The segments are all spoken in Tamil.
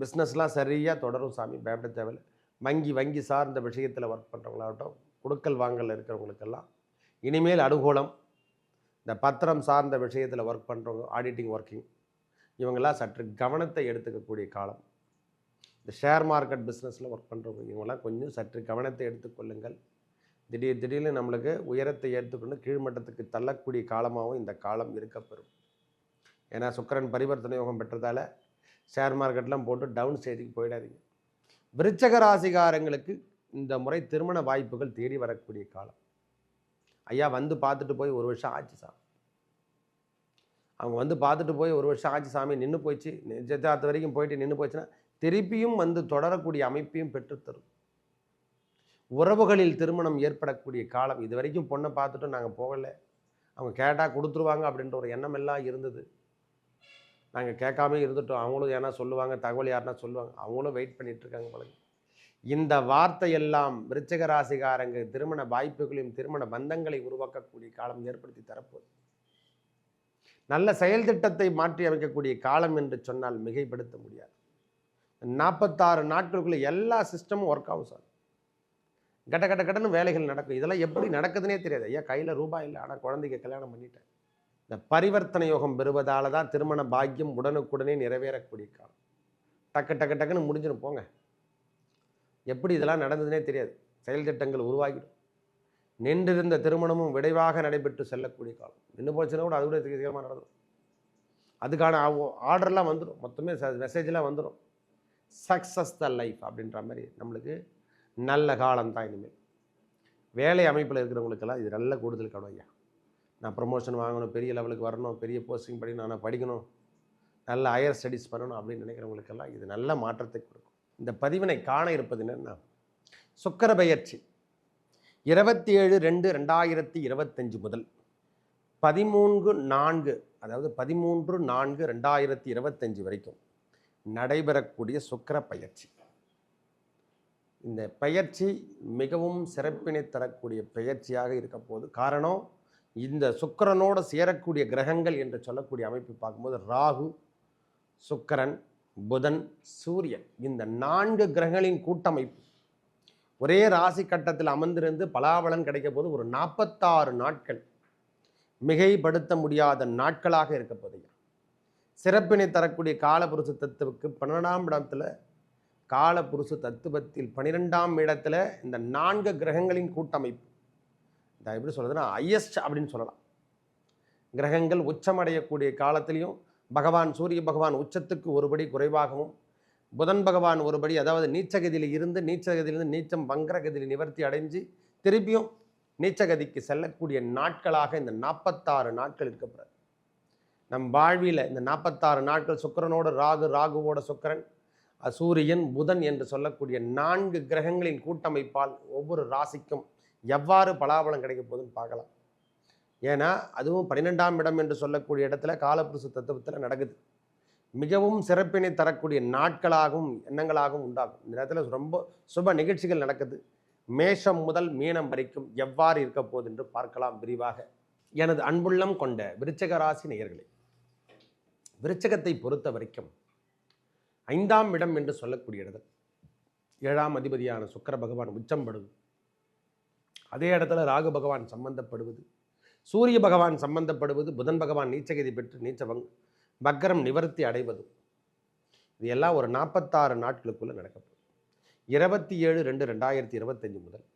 பிஸ்னஸ்லாம் சரியாக தொடரும் சாமி பயப்பட தேவையில்லை. வங்கி வங்கி சார்ந்த விஷயத்தில் ஒர்க் பண்ணுறவங்களாகட்டும் கொடுக்கல் வாங்கல் இருக்கிறவங்களுக்கெல்லாம் இனிமேல் அனுகூலம். இந்த பத்திரம் சார்ந்த விஷயத்தில் ஒர்க் பண்ணுறவங்க ஆடிட்டிங் ஒர்க்கிங் இவங்கெல்லாம் சற்று கவனத்தை எடுத்துக்கக்கூடிய காலம். இந்த ஷேர் மார்க்கெட் பிஸ்னஸில் ஒர்க் பண்ணுறவங்க இவங்கெல்லாம் கொஞ்சம் சற்று கவனத்தை எடுத்துக்கொள்ளுங்கள் திடீர் திடீர்னு நம்மளுக்கு உயரத்தை எடுத்துக்கொண்டு கீழ்மட்டத்துக்கு தள்ளக்கூடிய காலமாகவும் இந்த காலம் இருக்கப்பெறும். ஏன்னா சுக்கரன் பரிவர்த்தனை யோகம் பெற்றதால் ஷேர் மார்க்கெட்லாம் போட்டு டவுன் ஸ்டேஜுக்கு போயிடாதீங்க. விருச்சக ராசிகாரங்களுக்கு இந்த முறை திருமண வாய்ப்புகள் தேடி வரக்கூடிய காலம். ஐயா வந்து பார்த்துட்டு போய் ஒரு வருஷம் ஆச்சு சாமி. அவங்க வந்து பார்த்துட்டு போய் ஒரு வருஷம் ஆச்சு சாமி நின்று போயிடுச்சு நிச்சயதார்த்த வரைக்கும் போயிட்டு நின்று போச்சுன்னா திருப்பியும் வந்து தொடரக்கூடிய அமைப்பையும் பெற்றுத்தரும். உறவுகளில் திருமணம் ஏற்படக்கூடிய காலம். இது வரைக்கும் பொண்ணை பார்த்துட்டு நாங்கள் போகலை. அவங்க கேட்டால் கொடுத்துருவாங்க அப்படின்ற ஒரு எண்ணம் எல்லாம் இருந்தது. நாங்கள் கேட்காம இருந்துட்டோம். அவங்களும் ஏன்னா சொல்லுவாங்க தகவல் யாருன்னா சொல்லுவாங்க. அவங்களும் வெயிட் பண்ணிகிட்ருக்காங்க இருக்காங்க போல இந்த வார்த்தையெல்லாம் விருச்சிக ராசிகாரங்க திருமண வாய்ப்புகளையும் திருமண பந்தங்களை உருவாக்கக்கூடிய காலம் ஏற்படுத்தி தரப்போகுது. நல்ல செயல் திட்டத்தை மாற்றி அமைக்கக்கூடிய காலம் என்று சொன்னால் மிகைப்படுத்த முடியாது. நாற்பத்தாறு நாட்களுக்குள்ளே எல்லா சிஸ்டமும் ஒர்க் ஆகும் சார். கட்ட கட்ட கட்டன்னு வேலைகள் நடக்கும். இதெல்லாம் எப்படி நடக்குதுன்னே தெரியாது. ஐயா கையில் ரூபாய் இல்லை. ஆனால் குழந்தைக்கு கல்யாணம் பண்ணிட்டேன். இந்த பரிவர்த்தனை யோகம் பெறுவதால தான் திருமண பாக்கியம் உடனுக்குடனே நிறைவேறக்கூடிய காலம். டக்கு டக்கு டக்குன்னு முடிஞ்சிடும் போங்க. எப்படி இதெல்லாம் நடந்ததுனே தெரியாது. செயல் திட்டங்கள் உருவாகிடும். நின்றிருந்த திருமணமும் விரைவாக நடைபெற்று செல்லக்கூடிய காலம். நின்று போச்சுன்னா கூட அது கூட சீக்கிரமாக நடந்துடும் அதுக்கான ஆர்டர்லாம் வந்துடும் மொத்தமே மெசேஜ்லாம் வந்துடும் சக்ஸஸ் த லைஃப் அப்படின்ற மாதிரி நம்மளுக்கு நல்ல காலம் தான் இனிமேல். வேலை அமைப்பில் இருக்கிறவங்களுக்கெல்லாம் இது நல்ல கூடுதல் கவனம் ஐயா. நான் ப்ரொமோஷன் வாங்கணும் பெரிய லெவலுக்கு வரணும் பெரிய போஸ்டிங் படிக்கணும் நான் படிக்கணும் நல்ல ஹையர் ஸ்டடீஸ் பண்ணணும் அப்படின்னு நினைக்கிறவங்களுக்கெல்லாம் இது நல்ல மாற்றத்தை கொடுக்கும். இந்த பதிவினை காண இருப்பது என்னென்னா சுக்கர பயிற்சி இருபத்தி ஏழு ரெண்டு ரெண்டாயிரத்தி இருபத்தஞ்சு முதல் பதிமூன்று நான்கு அதாவது பதிமூன்று நான்கு ரெண்டாயிரத்தி இருபத்தஞ்சு வரைக்கும் நடைபெறக்கூடிய சுக்கர பயிற்சி இந்த பயிற்சி மிகவும் சிறப்பினை தரக்கூடிய பயிற்சியாக இருக்க காரணம் இந்த சுக்கரனோட சேரக்கூடிய கிரகங்கள் என்று சொல்லக்கூடிய அமைப்பு பார்க்கும்போது ராகு சுக்கரன் புதன் சூரியன் இந்த நான்கு கிரகங்களின் கூட்டமைப்பு. ஒரே ராசி கட்டத்தில் அமர்ந்திருந்து பலாபலன் கிடைக்க போது ஒரு நாற்பத்தாறு நாட்கள் மிகைப்படுத்த முடியாத நாட்களாக இருக்க சிறப்பினை தரக்கூடிய காலபுருஷ தத்துவுக்கு பன்னெண்டாம் இடத்துல காலபுருஷ தத்துவத்தில் பனிரெண்டாம் இடத்துல இந்த நான்கு கிரகங்களின் கூட்டமைப்பு. இந்த எப்படி சொல்கிறதுனா ஹையஸ்ட் அப்படின்னு சொல்லலாம். கிரகங்கள் உச்சமடையக்கூடிய காலத்திலையும் பகவான் சூரிய பகவான் உச்சத்துக்கு ஒருபடி குறைவாகவும் புதன் பகவான் ஒருபடி அதாவது நீச்சகதியில் இருந்து நீச்சகதியிலிருந்து நீச்சம் வங்கரகதியில் நிவர்த்தி அடைஞ்சு திருப்பியும் நீச்சகதிக்கு செல்லக்கூடிய நாட்களாக இந்த நாற்பத்தாறு நாட்கள் இருக்கப்படுறது நம் வாழ்வியில் இந்த நாற்பத்தாறு நாட்கள் சுக்கரனோட ராகு ராகுவோட சுக்கிரன் சூரியன் புதன் என்று சொல்லக்கூடிய நான்கு கிரகங்களின் கூட்டமைப்பால் ஒவ்வொரு ராசிக்கும் எவ்வாறு பலாபலம் கிடைக்க போகுதுன்னு பார்க்கலாம். ஏன்னா அதுவும் பன்னிரெண்டாம் இடம் என்று சொல்லக்கூடிய இடத்துல காலப்புருஷ தத்துவத்தில் நடக்குது. மிகவும் சிறப்பினை தரக்கூடிய நாட்களாகவும் எண்ணங்களாகவும் உண்டாகும். இந்த நேரத்தில் ரொம்ப சுப நிகழ்ச்சிகள் நடக்குது. மேஷம் முதல் மீனம் வரைக்கும் எவ்வாறு இருக்க போகுது என்று பார்க்கலாம் விரிவாக. எனது அன்புள்ளம் கொண்ட விருச்சக ராசி நேயர்களே விருச்சகத்தை பொறுத்த வரைக்கும் ஐந்தாம் இடம் என்று சொல்லக்கூடிய இடத்தில் ஏழாம் அதிபதியான சுக்கர பகவான் உச்சம் படுது. அதே இடத்துல ராகு பகவான் சம்பந்தப்படுவது சூரிய பகவான் சம்பந்தப்படுவது புதன் பகவான் நீச்சகதி பெற்று நீச்சவங் பக்கரம் நிவர்த்தி அடைவதும் இது எல்லாம் ஒரு நாற்பத்தாறு நாட்களுக்குள்ளே நடக்கப்படும் இருபத்தி ஏழு ரெண்டு ரெண்டாயிரத்தி இருபத்தஞ்சு முதல்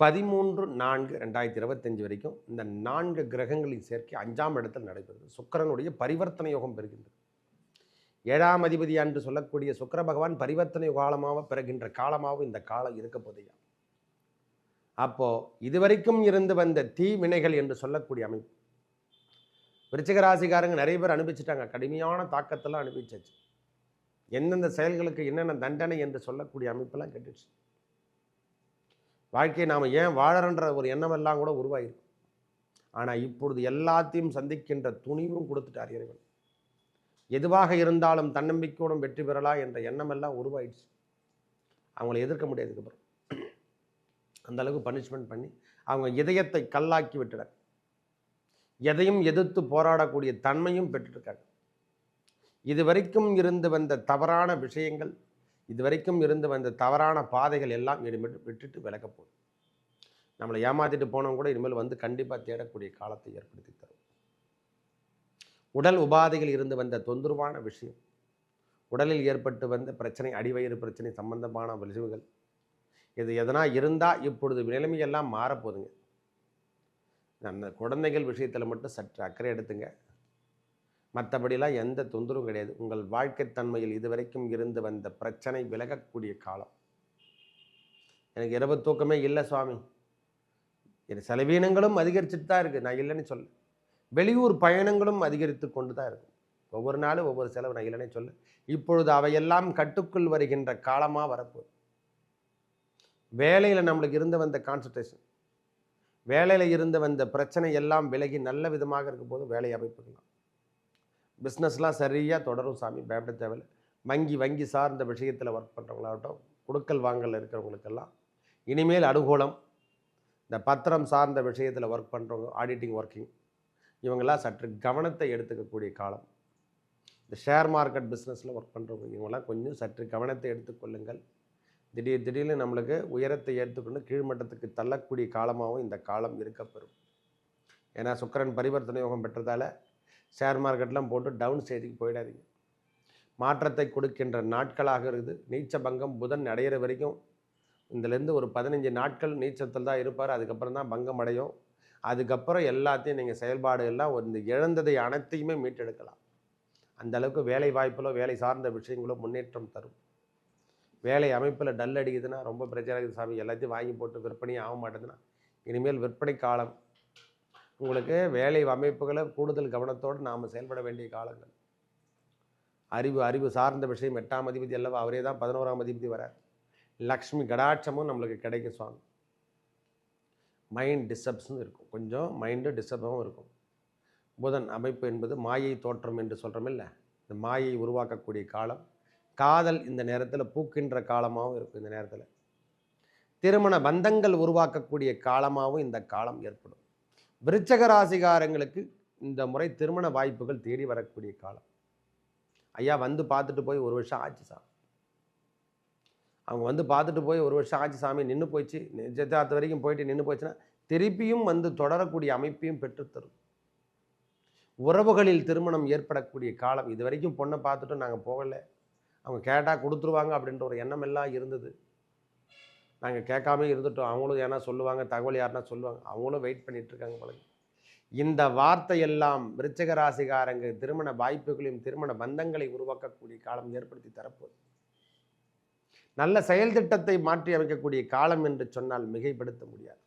பதிமூன்று நான்கு ரெண்டாயிரத்தி இருபத்தஞ்சு வரைக்கும் இந்த நான்கு கிரகங்களின் சேர்க்கை அஞ்சாம் இடத்தில் நடைபெறுது. சுக்கிரனுடைய பரிவர்த்தனை யோகம் பெறுகின்றது. ஏழாம் அதிபதி என்று சொல்லக்கூடிய சுக்கிர பகவான் பரிவர்த்தனை காலமாக பிறகின்ற காலமாகவும் இந்த காலம் இருக்க போதையா அப்போது இதுவரைக்கும் இருந்து வந்த தீ வினைகள் என்று சொல்லக்கூடிய அமைப்பு. விருச்சிக ராசிக்காரங்க நிறைய பேர் அனுபவிச்சிட்டாங்க. கடுமையான தாக்கத்தெல்லாம் அனுபவிச்சாச்சு. எந்தெந்த செயல்களுக்கு என்னென்ன தண்டனை என்று சொல்லக்கூடிய அமைப்பெல்லாம் கெட்டுச்சு வாழ்க்கையை நாம் ஏன் வாழறன்ற ஒரு எண்ணமெல்லாம் கூட உருவாயிருக்கும் ஆனால் இப்பொழுது எல்லாத்தையும் சந்திக்கின்ற துணிவும் கொடுத்துட்டார் இறைவன். எதுவாக இருந்தாலும் தன்னம்பிக்கையோடும் வெற்றி பெறலாம் என்ற எண்ணமெல்லாம் உருவாயிடுச்சு. அவங்கள எதிர்க்க முடியாதுக்கப்புறம் அந்த அளவுக்கு பனிஷ்மெண்ட் பண்ணி அவங்க இதயத்தை கல்லாக்கி விட்டுறாங்க எதையும் எதிர்த்து போராடக்கூடிய தன்மையும் பெற்றுருக்காங்க இதுவரைக்கும் இருந்து வந்த தவறான விஷயங்கள் இதுவரைக்கும் இருந்து வந்த தவறான பாதைகள் எல்லாம் இனிமேல் விட்டுட்டு விலக போகுது. நம்மளை ஏமாத்திட்டு போனவங்க கூட இனிமேல் வந்து கண்டிப்பாக தேடக்கூடிய காலத்தை ஏற்படுத்தி தரும். உடல் உபாதைகள் இருந்து வந்த தொந்தரவான விஷயம் உடலில் ஏற்பட்டு வந்த பிரச்சனை அடிவயிறு பிரச்சனை சம்பந்தமான விளைவுகள் இது எதனா இருந்தால் இப்பொழுது நிலைமையெல்லாம் மாறப்போகுதுங்க. அந்த குழந்தைகள் விஷயத்தில் மட்டும் சற்று அக்கறை எடுத்துங்க. மற்றபடிலாம் எந்த தொந்தரவும் கிடையாது. உங்கள் வாழ்க்கைத் தன்மையில் இதுவரைக்கும் இருந்து வந்த பிரச்சனை விலகக்கூடிய காலம். எனக்கு இரவு தூக்கமே இல்லை சுவாமி. என் செலவீனங்களும் அதிகரிச்சுட்டு தான் இருக்குது நான் இல்லைன்னு சொல்ல. வெளியூர் பயணங்களும் அதிகரித்து கொண்டு தான் இருக்கும் ஒவ்வொரு நாளும் ஒவ்வொரு செலவு. நான் இல்லைன்னு சொல்ல. இப்பொழுது அவையெல்லாம் கட்டுக்குள் வருகின்ற காலமாக வரப்போகுது. வேலையில் நம்மளுக்கு இருந்து வந்த கான்சன்ட்ரேஷன் வேலையில் இருந்து வந்த பிரச்சனை எல்லாம் விலகி நல்ல விதமாக இருக்கும் போது வேலை அமைப்புக்கலாம் பிஸ்னஸ்லாம் சரியாக தொடரும் சாமி பயப்பட தேவையில்லை. வங்கி வங்கி சார்ந்த விஷயத்தில் ஒர்க் பண்ணுறவங்களாகட்டும் கொடுக்கல் வாங்கல் இருக்கிறவங்களுக்கெல்லாம் இனிமேல் அனுகூலம். இந்த பத்திரம் சார்ந்த விஷயத்தில் ஒர்க் பண்ணுறவங்க ஆடிட்டிங் ஒர்க்கிங் இவங்கெல்லாம் சற்று கவனத்தை எடுத்துக்கக்கூடிய காலம். இந்த ஷேர் மார்க்கெட் பிஸ்னஸில் ஒர்க் பண்ணுறவங்க இவங்கெல்லாம் கொஞ்சம் சற்று கவனத்தை எடுத்துக்கொள்ளுங்கள் திடீர் திடீர்னு நம்மளுக்கு உயரத்தை ஏற்றுக்கொண்டு கீழ்மட்டத்துக்கு தள்ளக்கூடிய காலமாகவும் இந்த காலம் இருக்கப்பெறும். ஏன்னா சுக்கரன் பரிவர்த்தனை யோகம் பெற்றதால் ஷேர் மார்க்கெட்லாம் போட்டு டவுன் ஸ்டேஜுக்கு போயிடாதீங்க. மாற்றத்தை கொடுக்கின்ற நாட்களாக இருக்குது. நீச்ச பங்கம் புதன் அடையிற வரைக்கும் இதுலேருந்து ஒரு பதினஞ்சு நாட்கள் நீச்சத்தில் தான் இருப்பார். அதுக்கப்புறம் தான் பங்கம் அடையும். அதுக்கப்புறம் எல்லாத்தையும் நீங்கள் செயல்பாடு எல்லாம் இந்த இழந்ததை அனைத்தையுமே மீட்டெடுக்கலாம். அந்த அளவுக்கு வேலை வாய்ப்பிலோ வேலை சார்ந்த விஷயங்களோ முன்னேற்றம் தரும். வேலை அமைப்பில் டல் அடிக்குதுன்னா ரொம்ப பிரச்சனை இருக்குது சாமி. எல்லாத்தையும் வாங்கி போட்டு விற்பனையும் ஆக மாட்டேதுன்னா இனிமேல் விற்பனை காலம். உங்களுக்கு வேலை அமைப்புகளை கூடுதல் கவனத்தோடு நாம் செயல்பட வேண்டிய காலங்கள். அறிவு அறிவு சார்ந்த விஷயம் எட்டாம் அதிபதி அல்லவா அவரே தான் பதினோராம் அதிபதி வர லக்ஷ்மி கடாட்சமும் நம்மளுக்கு கிடைக்கும் சுவாமி. மைண்ட் டிஸ்டர்ப்ஸும் இருக்கும். கொஞ்சம் மைண்டு டிஸ்டர்பாகவும் இருக்கும். புதன் அமைப்பு என்பது மாயை தோற்றம் என்று சொல்கிறோம் இல்லை? இந்த மாயை உருவாக்கக்கூடிய காலம். காதல் இந்த நேரத்தில் பூக்கின்ற காலமாகவும் இருக்கும் இந்த நேரத்தில். திருமண பந்தங்கள் உருவாக்கக்கூடிய காலமாகவும் இந்த காலம் ஏற்படும். விருச்சக ராசிகாரங்களுக்கு இந்த முறை திருமண வாய்ப்புகள் தேடி வரக்கூடிய காலம். ஐயா வந்து பார்த்துட்டு போய் ஒரு வருஷம் ஆச்சு சாமி. அவங்க வந்து பார்த்துட்டு போய் ஒரு வருஷம் ஆச்சு சாமி நின்று போயிடுச்சு. நிஜத்தாத்து வரைக்கும் போயிட்டு நின்று போச்சுன்னா திருப்பியும் வந்து தொடரக்கூடிய அமைப்பையும் பெற்றுத்தரும் உறவுகளில் திருமணம் ஏற்படக்கூடிய காலம். இது வரைக்கும் பொண்ணை பார்த்துட்டும் நாங்கள் போகலை. அவங்க கேட்டால் கொடுத்துருவாங்க அப்படின்ற ஒரு எண்ணம் எல்லாம் இருந்தது. நாங்கள் கேட்காம இருந்துட்டோம். அவங்களும் ஏன்னா சொல்லுவாங்க தகவல் யாருன்னா சொல்லுவாங்க. அவங்களும் வெயிட் பண்ணிகிட்ருக்காங்க பழகு இந்த வார்த்தையெல்லாம் விருச்சக ராசிகாரங்க திருமண வாய்ப்புகளையும் திருமண பந்தங்களை உருவாக்கக்கூடிய காலம் ஏற்படுத்தி தரப்போது நல்ல செயல் திட்டத்தை மாற்றி அமைக்கக்கூடிய காலம் என்று சொன்னால் மிகைப்படுத்த முடியாது.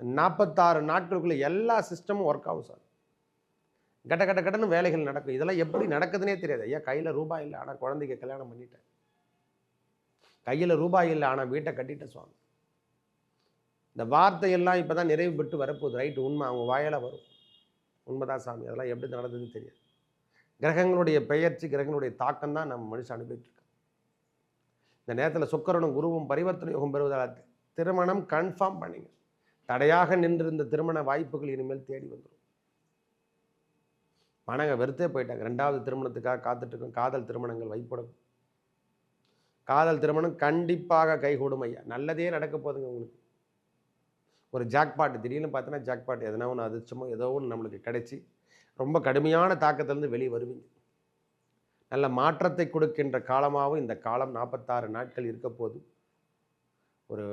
நாற்பத்தாறு நாட்களுக்குள்ளே எல்லா சிஸ்டமும் ஒர்க் ஆகும் சார். கட்ட கட்ட கட்டன்னு வேலைகள் நடக்கும். இதெல்லாம் எப்படி நடக்குதுன்னே தெரியாது. ஐயா கையில் ரூபாய் இல்லை. ஆனால் குழந்தைக்கு கல்யாணம் பண்ணிட்டேன். கையில் ரூபாய் இல்லை. ஆனால் வீட்டை கட்டிட்டேன் சுவாமி. இந்த வார்த்தையெல்லாம் இப்போ தான் நிறைவு பெற்று வரப்போகுது. ரைட்டு உண்மை. அவங்க வாயால் வரும். உண்மைதான் சாமி. அதெல்லாம் எப்படி நடந்ததுன்னு தெரியாது. கிரகங்களுடைய பெயர்ச்சி கிரகங்களுடைய தாக்கம் தான் நம்ம மனுஷன் அனுபவிச்சிருக்கோம் இந்த நேரத்தில் சுக்கரனும் குருவும் பரிவர்த்தனை யோகம் பெறுவதால் திருமணம் கன்ஃபார்ம் பண்ணிங்க. தடையாக நின்றிருந்த திருமண வாய்ப்புகள் இனிமேல் தேடி வந்துடும் மனங்க வெறுத்தே போயிட்டாங்க. ரெண்டாவது திருமணத்துக்காக காத்துட்ருக்கோம் காதல் திருமணங்கள் வைப்படும். காதல் திருமணம் கண்டிப்பாக கைகூடும் ஐயா. நல்லதே நடக்க போகுதுங்க உங்களுக்கு. ஒரு ஜாக்பாட்டு திடீர்னு பார்த்தோன்னா ஜாக்பாட் எதனா ஒன்று அதிர்ச்சமோ ஏதோ ஒன்று நம்மளுக்கு கிடைச்சி ரொம்ப கடுமையான தாக்கத்திலேருந்து வெளியே வருவீங்க. நல்ல மாற்றத்தை கொடுக்கின்ற காலமாகவும் இந்த காலம் நாற்பத்தாறு நாட்கள் இருக்க போது ஒரு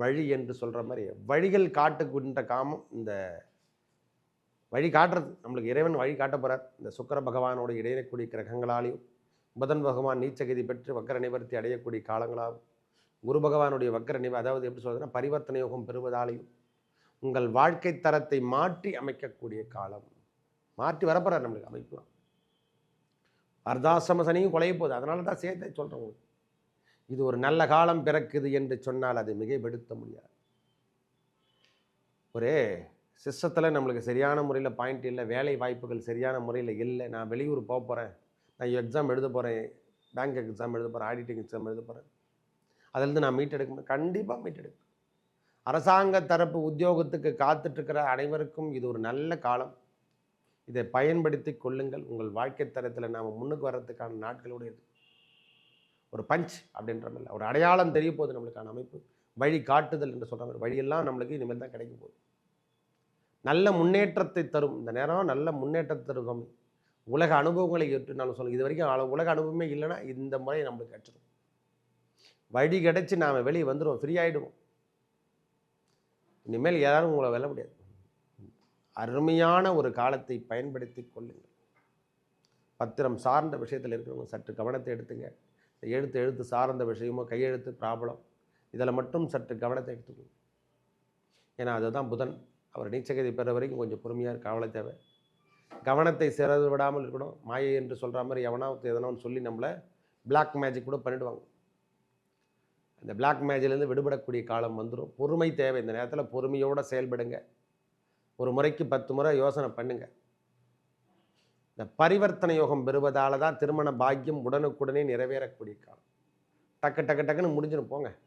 வழி என்று சொல்கிற மாதிரி வழிகள் காட்டுகின்ற காமம் இந்த வழி காட்டுறது. நம்மளுக்கு இறைவன் வழி காட்ட போகிறார் இந்த சுக்கர பகவானோட இடையக்கூடிய கிரகங்களாலையும் புதன் பகவான் நீச்சகதி பெற்று வக்கர நிவர்த்தி அடையக்கூடிய காலங்களாகும் குரு பகவானுடைய வக்கர நிவ அதாவது எப்படி சொல்றதுன்னா பரிவர்த்தனை யோகம் பெறுவதாலையும் உங்கள் வாழ்க்கை தரத்தை மாற்றி அமைக்கக்கூடிய காலம். மாற்றி வரப்போகிறார் நம்மளுக்கு அமைப்பு அர்தாசிரம சனியும் குலைய போகுது. அதனால தான் சேர்த்தே சொல்கிறேன் உங்களுக்கு. இது ஒரு நல்ல காலம் பிறக்குது என்று சொன்னால் அதை மிகைப்படுத்த முடியாது. ஒரே சிஸ்டத்தில் நம்மளுக்கு சரியான முறையில் பாயிண்ட் இல்லை வேலை வாய்ப்புகள் சரியான முறையில் இல்லை நான் வெளியூர் போக போகிறேன் நான் எக்ஸாம் எழுத போகிறேன் பேங்க் எக்ஸாம் எழுத போகிறேன் ஆடிட்டிங் எக்ஸாம் எழுத போகிறேன் அதிலிருந்து நான் மீட் எடுக்க கண்டிப்பாக மீட் எடுப்பேன். அரசாங்க தரப்பு உத்தியோகத்துக்கு காத்துட்ருக்கிற அனைவருக்கும் இது ஒரு நல்ல காலம். இதை பயன்படுத்தி கொள்ளுங்கள். உங்கள் வாழ்க்கை தரத்தில் நாம் முன்னுக்கு வர்றதுக்கான நாட்களோடு இருக்கு. ஒரு பஞ்ச் அப்படின்ற மாதிரி ஒரு அடையாளம் தெரிய போகுது நம்மளுக்கான அமைப்பு. வழி காட்டுதல் என்று சொல்கிற மாதிரி. வழியெல்லாம் நம்மளுக்கு இனிமேல் தான் கிடைக்க போகுது. நல்ல முன்னேற்றத்தை தரும். இந்த நேரம் நல்ல முன்னேற்றத்தை தரும் உலக அனுபவங்களை ஏற்று நான் சொல்லுங்கள் இது வரைக்கும் உலக அனுபவமே இல்லைன்னா இந்த முறை நம்மளுக்கு கிடச்சிடும் வழி கிடச்சி நாம் வெளியே வந்துடுவோம் ஃப்ரீ ஆகிடுவோம் இனிமேல் யாரும் உங்களை வெல்ல முடியாது. அருமையான ஒரு காலத்தை பயன்படுத்தி கொள்ளுங்கள். பத்திரம் சார்ந்த விஷயத்தில் இருக்கிறவங்க சற்று கவனத்தை எடுத்துங்க. இந்த எழுத்து எழுத்து சார்ந்த விஷயமோ கையெழுத்து ப்ராப்ளம் இதில் மட்டும் சற்று கவனத்தை எடுத்துக்கணும் ஏன்னா அதுதான் புதன். அவர் நீச்சகதி பெற வரைக்கும் கொஞ்சம் பொறுமையாக கவலை தேவை. கவனத்தை சிறது விடாமல் இருக்கணும். மாயை என்று சொல்கிற மாதிரி எவனாவது எதனா சொல்லி நம்மளை பிளாக் மேஜிக் கூட பண்ணிடுவாங்க. அந்த பிளாக் மேஜிலேருந்து விடுபடக்கூடிய காலம் வந்துடும் பொறுமை தேவை. இந்த நேரத்தில் பொறுமையோடு செயல்படுங்க. ஒரு முறைக்கு பத்து முறை யோசனை பண்ணுங்க. இந்த பரிவர்த்தனை யோகம் பெறுவதால தான் திருமண பாக்கியம் உடனுக்குடனே நிறைவேறக்கூடிய காலம். டக்கு டக்கு டக்குன்னு முடிஞ்சிடும் போங்க.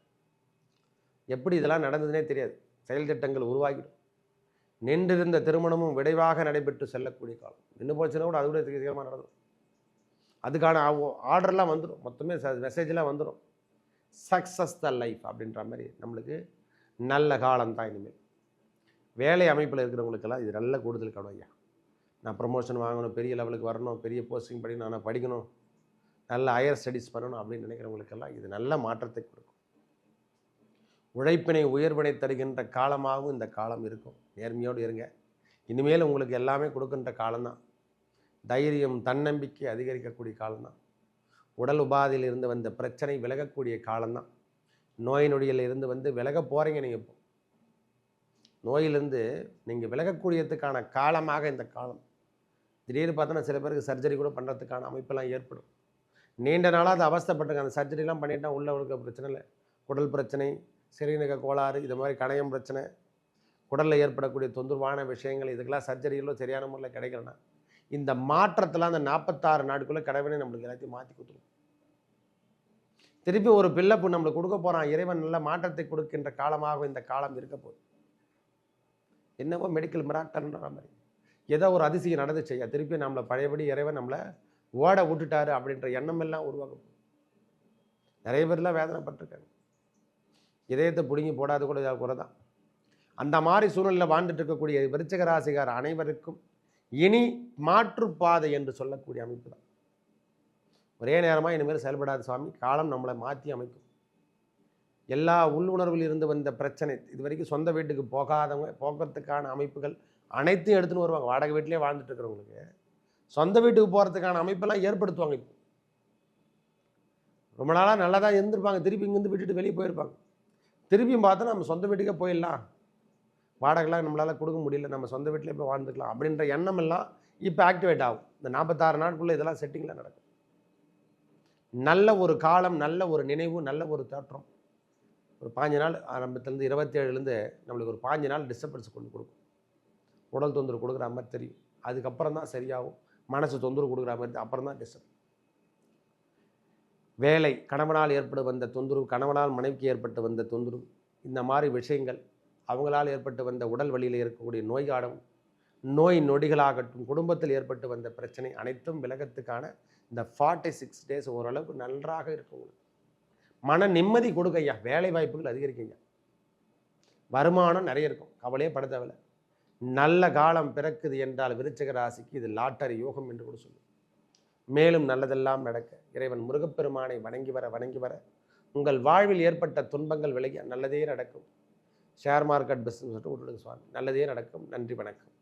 எப்படி இதெல்லாம் நடந்ததுனே தெரியாது. செயல் திட்டங்கள் உருவாகிடும். நின்றிருந்த திருமணமும் விரைவாக நடைபெற்று செல்லக்கூடிய காலம். நின்று போச்சுன்னா கூட அது கூட சீக்கிரமாக நடந்துடும் அதுக்கான ஆர்டர்லாம் வந்துடும் மொத்தமே மெசேஜ்லாம் வந்துடும் சக்ஸஸ் த லைஃப் அப்படின்ற மாதிரி நம்மளுக்கு நல்ல காலம் தான் இனிமேல் வேலை அமைப்பில் இருக்கிறவங்களுக்கெல்லாம் இது நல்ல கூடுதல் கடன் ஐயா. நான் ப்ரொமோஷன் வாங்கணும் பெரிய லெவலுக்கு வரணும் பெரிய போஸ்டிங் படிக்கணும் நான் படிக்கணும் நல்ல ஹையர் ஸ்டடீஸ் பண்ணணும் அப்படின்னு நினைக்கிறவங்களுக்கெல்லாம் இது நல்ல மாற்றத்தை கொடுக்கும். உழைப்பினை உயர்வினை தருகின்ற காலமாகவும் இந்த காலம் இருக்கும். நேர்மையோடு இருங்க. இனிமேல் உங்களுக்கு எல்லாமே கொடுக்கின்ற காலம்தான். தைரியம் தன்னம்பிக்கை அதிகரிக்கக்கூடிய காலம்தான். உடல் உபாதையில் இருந்து வந்த பிரச்சனை விலகக்கூடிய காலம்தான். நோய் நொடியில் இருந்து வந்து விலக போகிறீங்க நீங்கள் இப்போ. நோயிலிருந்து நீங்கள் விலகக்கூடியதுக்கான காலமாக இந்த காலம். திடீர்னு பார்த்தோன்னா சில பேருக்கு சர்ஜரி கூட பண்ணுறதுக்கான அமைப்பெல்லாம் ஏற்படும். நீண்ட நாளாக அது அவஸ்தைப்பட்டிருக்க அந்த சர்ஜரிலாம் பண்ணிட்டால் உள்ளே இருக்க பிரச்சனை இல்லை. குடல் பிரச்சனை சிறுநீரக கோளாறு இது மாதிரி கணையம் பிரச்சனை குடலில் ஏற்படக்கூடிய தொந்தரவான விஷயங்கள் இதுக்கெல்லாம் சர்ஜரிகளும் சரியான முறையில் கிடைக்கலனா இந்த மாற்றத்தில் அந்த நாற்பத்தாறு நாட்குள்ளே கடவுளே நம்மளுக்கு எல்லாத்தையும் மாற்றி கொடுத்துரும். திருப்பி ஒரு பிள்ளைப்பு நம்மளுக்கு கொடுக்க போகிறான் இறைவன் நல்ல மாற்றத்தை கொடுக்கின்ற காலமாக இந்த காலம் இருக்க போகுது. என்னவோ மெடிக்கல் மிராக்கல்ன்ற மாதிரி. ஏதோ ஒரு அதிசயம் நடந்துச்சு ஐயா திருப்பி நம்மளை பழையபடி இறைவன் நம்மளை ஓட விட்டுட்டாரு அப்படின்ற எண்ணம் எல்லாம் உருவாக்க நிறைய பேர்லாம் வேதனைப்பட்டிருக்காங்க. இதயத்தை பிடுங்கி போடாத கூட குறை தான் அந்த மாதிரி சூழலில் வாழ்ந்துட்டு இருக்கக்கூடிய விருச்சக ராசிகார் அனைவருக்கும் இனி மாற்றுப்பாதை என்று சொல்லக்கூடிய அமைப்பு தான். ஒரே நேரமாக இனிமேல் செயல்படாத சுவாமி காலம் நம்மளை மாற்றி அமைக்கும். எல்லா உள்ளுணர்வில் இருந்து வந்த பிரச்சனை இது வரைக்கும் சொந்த வீட்டுக்கு போகாதவங்க போகிறதுக்கான அமைப்புகள் அனைத்தையும் எடுத்துன்னு வருவாங்க. வாடகை வீட்டிலே வாழ்ந்துட்டு இருக்கிறவங்களுக்கு. சொந்த வீட்டுக்கு போகிறதுக்கான அமைப்பெல்லாம் ஏற்படுத்துவாங்க இப்போ. ரொம்ப நாளாக நல்லா தான் இருந்திருப்பாங்க. திருப்பி இங்கேருந்து விட்டுட்டு வெளியே போயிருப்பாங்க. திருப்பியும் பார்த்தா நம்ம சொந்த வீட்டுக்கே போயிடலாம். வாடகைலாம் நம்மளால் கொடுக்க முடியல நம்ம சொந்த வீட்டிலே போய் வாழ்ந்துக்கலாம் அப்படின்ற எண்ணம் எல்லாம் இப்போ ஆக்டிவேட் ஆகும். இந்த நாற்பத்தாறு நாட்குள்ளே இதெல்லாம் செட்டிங்கில் நடக்கும். நல்ல ஒரு காலம் நல்ல ஒரு நினைவு நல்ல ஒரு தோற்றம். ஒரு பாஞ்சு நாள் ஆரம்பத்துலேருந்து இருபத்தேழுலேருந்து நம்மளுக்கு ஒரு பாஞ்சு நாள் டிஸ்டர்பன்ஸ் கொண்டு கொடுக்கும். உடல் தொந்தரவு கொடுக்குற மாதிரி தெரியும். அதுக்கப்புறம் தான் சரியாகும். மனசு தொந்தரவு கொடுக்குற மாதிரி அப்புறம் தான் டிஸ்டர்ப் வேலை கணவனால் ஏற்பட்டு வந்த தொந்தரவு கணவனால் மனைவிக்கு ஏற்பட்டு வந்த தொந்தரவு இந்த மாதிரி விஷயங்கள் அவங்களால் ஏற்பட்டு வந்த உடல் வழியில் இருக்கக்கூடிய நோய்காடும் நோய் நொடிகளாகட்டும் குடும்பத்தில் ஏற்பட்டு வந்த பிரச்சனை அனைத்தும் விலகத்துக்கான இந்த ஃபார்ட்டி சிக்ஸ் டேஸ் ஓரளவுக்கு நன்றாக இருக்கும் மன நிம்மதி கொடுக்க ஐயா. வேலை வாய்ப்புகள் அதிகரிக்குங்க வருமானம் நிறைய இருக்கும். கவலையே படுத்தவில்லை நல்ல காலம் பிறக்குது என்றால் விருச்சக ராசிக்கு இது லாட்டரி யோகம் என்று கூட சொல்லுவோம். மேலும் நல்லதெல்லாம் நடக்க இறைவன் முருகப்பெருமானை வணங்கி வர வணங்கி வர. உங்கள் வாழ்வில் ஏற்பட்ட துன்பங்கள் விலகி நல்லதே நடக்கும். ஷேர் மார்க்கெட் பிஸ்னஸ் விட்டுடுங்க சுவாமி. நல்லதே நடக்கும். நன்றி வணக்கம்.